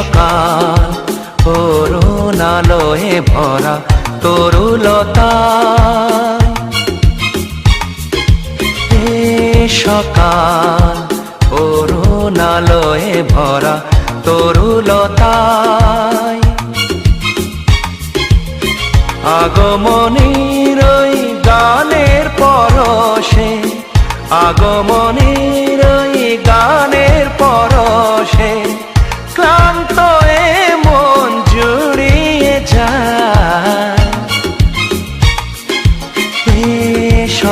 সকাল করুণালয়ে ভরা তরুলতা সকাল করুণালয়ে ভরা তরুলতায় আগমনীর গানের পরশে আগমনীর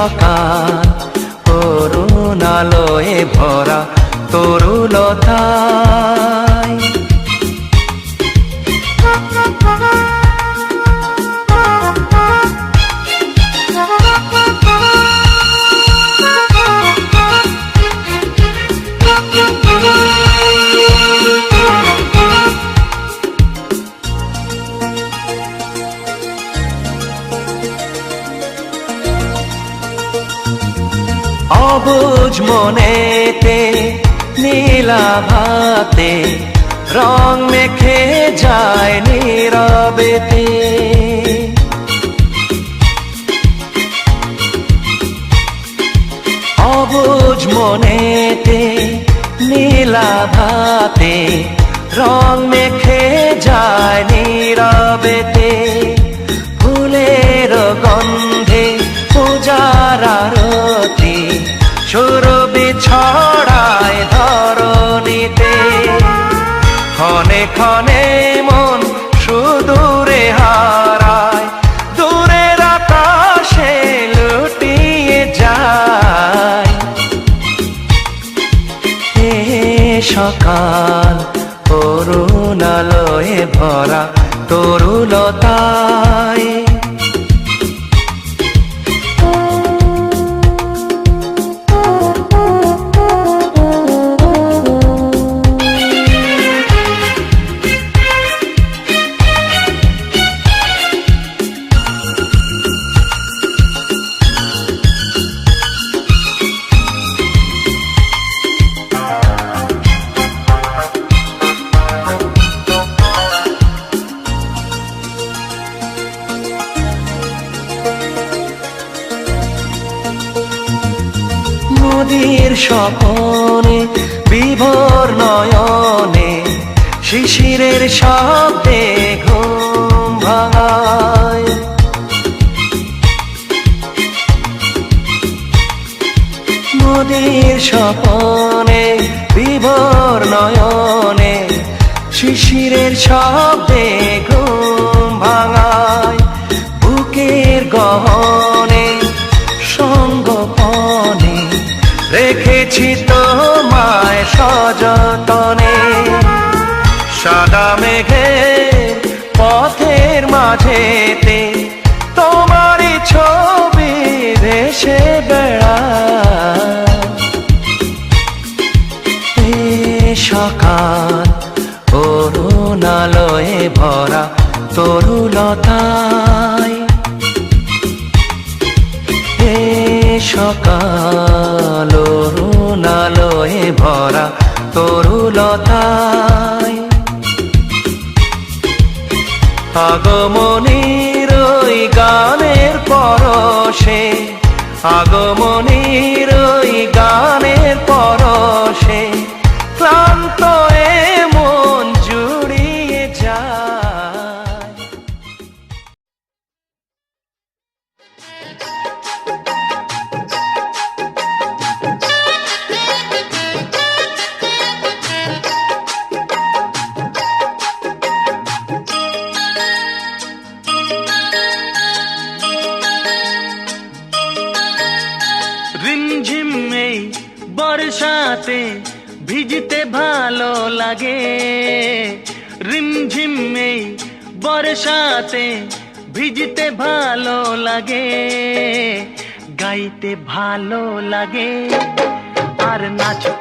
সকাল করুণালয়ে ভরা তরুলতায় মনেতে নীলাভাতে রং মেখে যায় নীরবেতে। সকাল করুণালয়ে ভরা তরুলতায় স্বপনে বিভোর নয়নে শিশিরের শব্দে ঘুম ভাঙায়। নদীর স্বপনে বিভোর নয়নে শিশিরের শব্দে ঘুম ভেসে বেড়ায় এ সকাল করুণালয়ে ভরা তরুলতায়। এ সকাল, অরুণালয়ে ভরা তরুলতায়। আগমনীর গানের পরশে আগমনীর ওই গানের পরশে ক্লান্ত গাইতে ভালো লাগে। আর নাচতে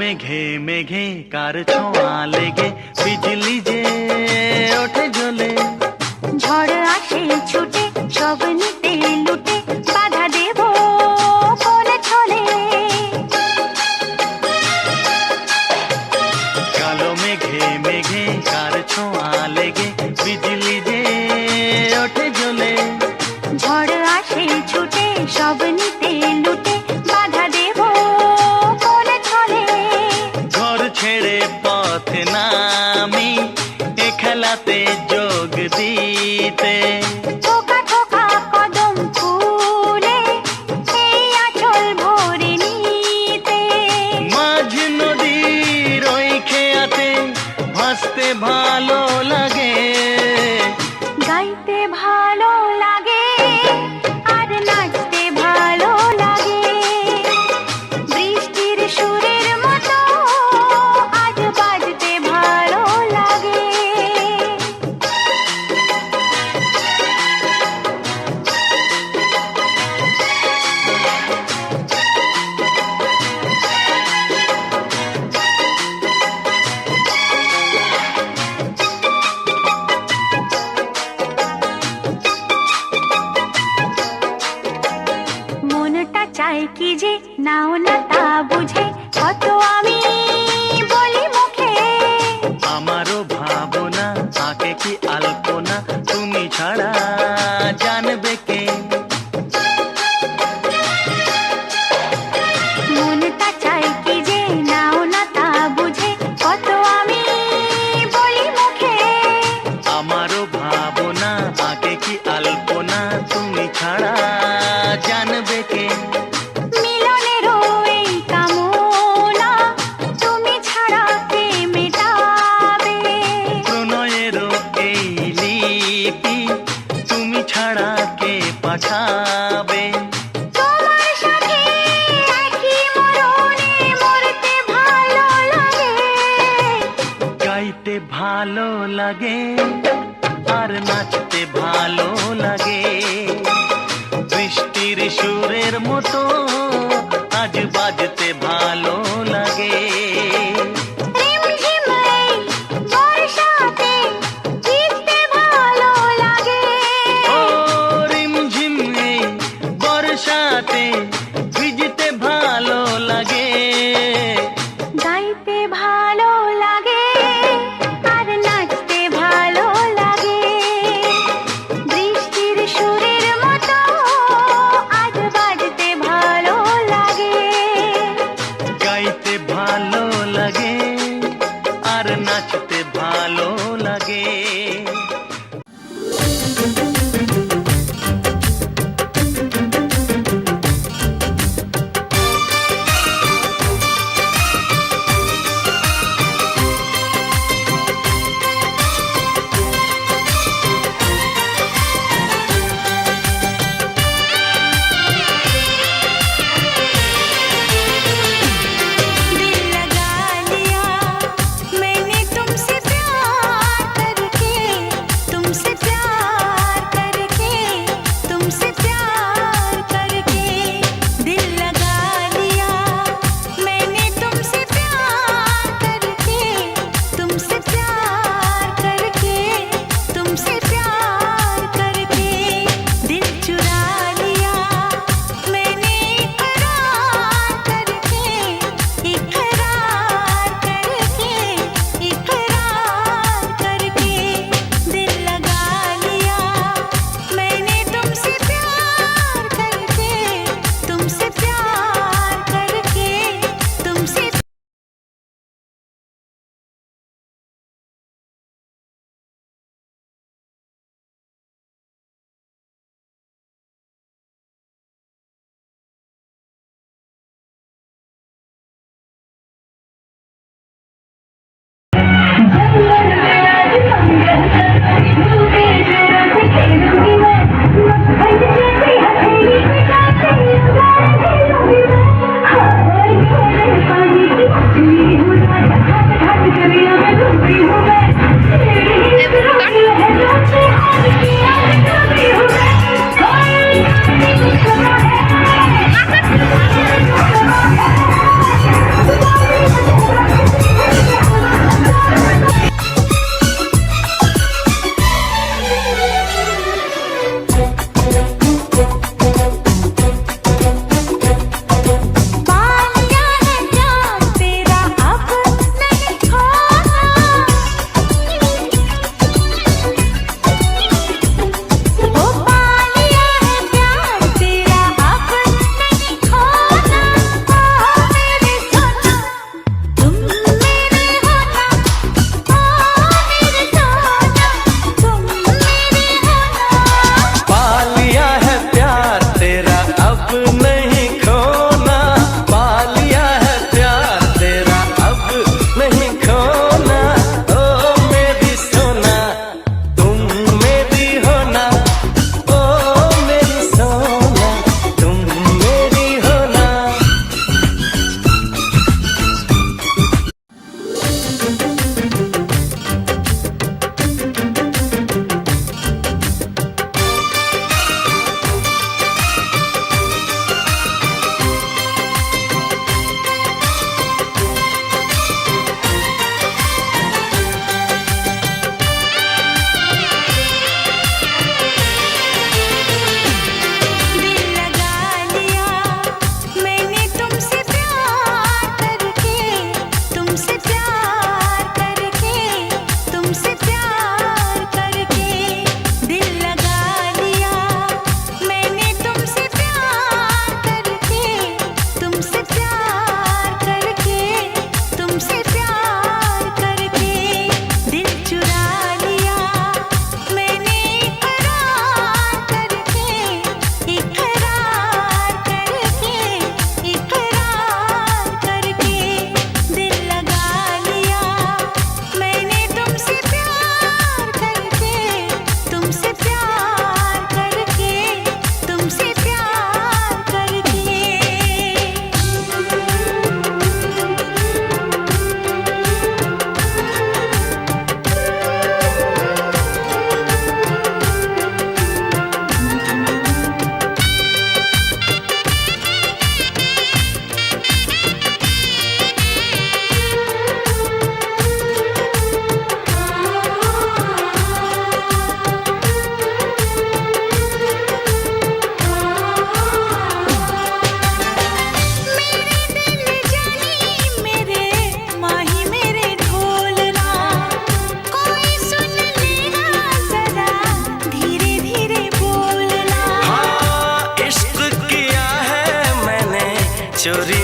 মেঘে মেঘে কার ছোঁয়া লেগে বিজলি যে ওঠে জলে ঝড় আসে, ছুটে, সব নিতে লুটে पे जोग दीते। ভালো লাগে। আর নাচতে ভালো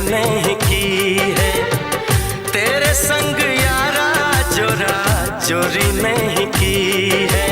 किसने की है। तेरे संग यारा चोरा चोरी नहीं की है।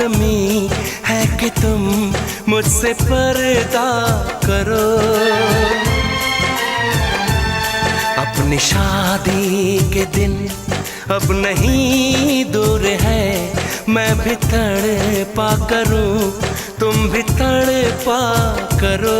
लाजमी है कि तुम मुझसे पर्दा करो। अपनी शादी के दिन अब नहीं दूर है, मैं भी तड़ पा करूँ, तुम भी तड़ पा करो।